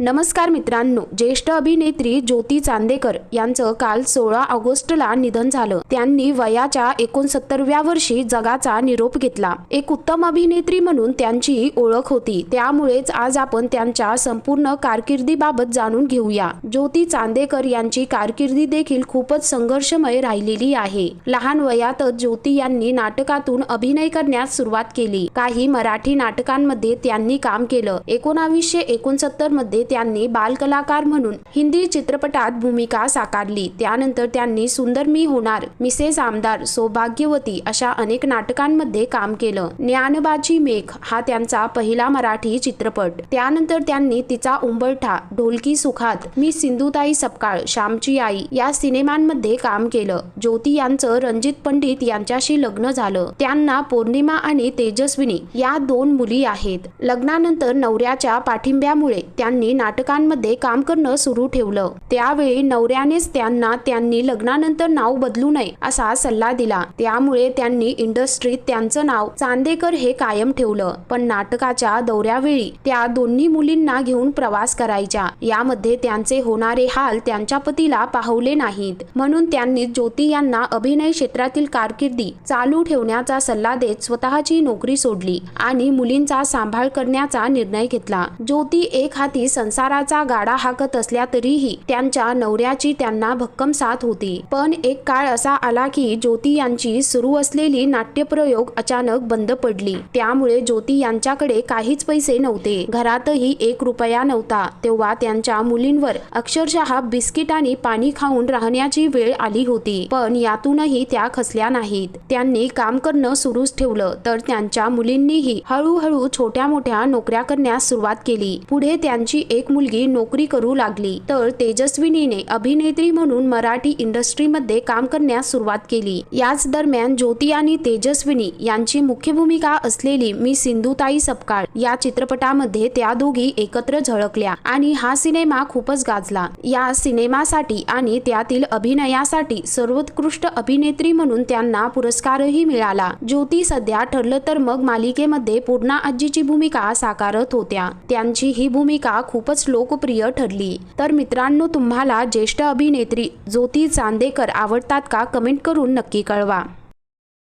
नमस्कार मित्रांनो ज्येष्ठ अभिनेत्री ज्योती चांदेकर यांचं काल सोळा ऑगस्टला निधन झालं. त्यांनी वयाच्या एकोणसत्तरव्या वर्षी जगाचा निरोप घेतला. एक उत्तम अभिनेत्री म्हणून त्यांची ओळख होती. त्यामुळेच आज आपण त्यांच्या संपूर्ण कारकिर्दीबाबत जाणून घेऊया. ज्योती चांदेकर यांची कारकिर्दी देखील खूपच संघर्षमय राहिलेली आहे. लहान वयातच ज्योती यांनी नाटकातून अभिनय करण्यास सुरुवात केली. काही मराठी नाटकांमध्ये त्यांनी काम केलं. एकोणावीसशे एकोणसत्तरमध्ये त्यांनी बालकलाकार म्हणून हिंदी चित्रपटात भूमिका साकारली. त्यानंतर त्यांनी सुंदर मी होणार मिसेस आमदार सौभाग्यवती अशा अनेक नाटकांमध्ये काम केलं. ज्ञानबाजी मेघ हा त्यांचा पहिला मराठी चित्रपट. त्यानंतर त्यांनी तिचा उंबरठा ढोलकी सुखात मी सिंधुताई सपकाळ श्यामची आई या सिनेमांमध्ये काम केलं. ज्योती यांचं रणजित पंडित यांच्याशी लग्न झालं. त्यांना पौर्णिमा आणि तेजस्विनी या दोन मुली आहेत. लग्नानंतर नवऱ्याच्या पाठिंब्यामुळे त्यांनी नाटकांमध्ये काम करणं सुरू ठेवलं. त्यावेळी नवऱ्यानेच त्यांना त्यांनी लग्नानंतर नाव बदलू नये असा सल्ला दिला. त्यामुळे त्यांनी इंडस्ट्रीत त्यांचं नाव चांदेकर हे कायम ठेवलं. पण नाटकाच्या दौऱ्यावेळी त्या दोन्ही मुलींना घेऊन प्रवास करायच्या. यामध्ये त्यांचे होणारे हाल त्यांच्या पतीला पाहवले नाहीत. म्हणून त्यांनी ज्योती यांना अभिनय क्षेत्रातील कारकिर्दी चालू ठेवण्याचा सल्ला देत स्वतःची नोकरी सोडली आणि मुलींचा सांभाळ करण्याचा निर्णय घेतला. ज्योती एक हाती संसाराचा गाडा हाकत असल्या तरीही त्यांच्या नवऱ्याची त्यांना भक्कम साथ होती. पण एक काळ असा आला की ज्योती यांची सुरू असलेली नाट्यप्रयोग अचानक बंद पडली. त्यामुळे ज्योती यांच्याकडे काहीच पैसे नव्हते. घरातही एक रुपया नव्हता. तेव्हा त्यांच्या मुलींवर अक्षरशः बिस्किट आणि पाणी खाऊन राहण्याची वेळ आली होती. पण यातूनही त्या खसल्या नाहीत. त्यांनी काम करणं सुरूच ठेवलं. तर त्यांच्या मुलींनीही हळूहळू छोट्या मोठ्या नोकऱ्या करण्यास सुरुवात केली. पुढे त्यांची एक एक मुलगी नोकरी करू लागली तर तेजस्विनीने अभिनेत्री म्हणून मराठी इंडस्ट्रीमध्ये काम करण्यास सुरुवात केली. याच दरम्यान ज्योती आणि तेजस्विनी यांची मुख्य भूमिका असलेली मी सिंधुताई सपकाळ या चित्रपटामध्ये त्या दोघी एकत्र झळकल्या आणि हा सिनेमा खूपच गाजला. या सिनेमासाठी आणि त्यातील अभिनयासाठी सर्वोत्कृष्ट अभिनेत्री म्हणून त्यांना पुरस्कारही मिळाला. ज्योती सध्या ठरलं तर मग मालिकेमध्ये पूर्णा आजीची भूमिका साकारत होत्या. त्यांची ही भूमिका खूप खूपच लोकप्रिय ठरली. तर मित्रांनो तुम्हाला ज्येष्ठ अभिनेत्री ज्योती चांदेकर आवडतात का? कमेंट करून नक्की कळवा.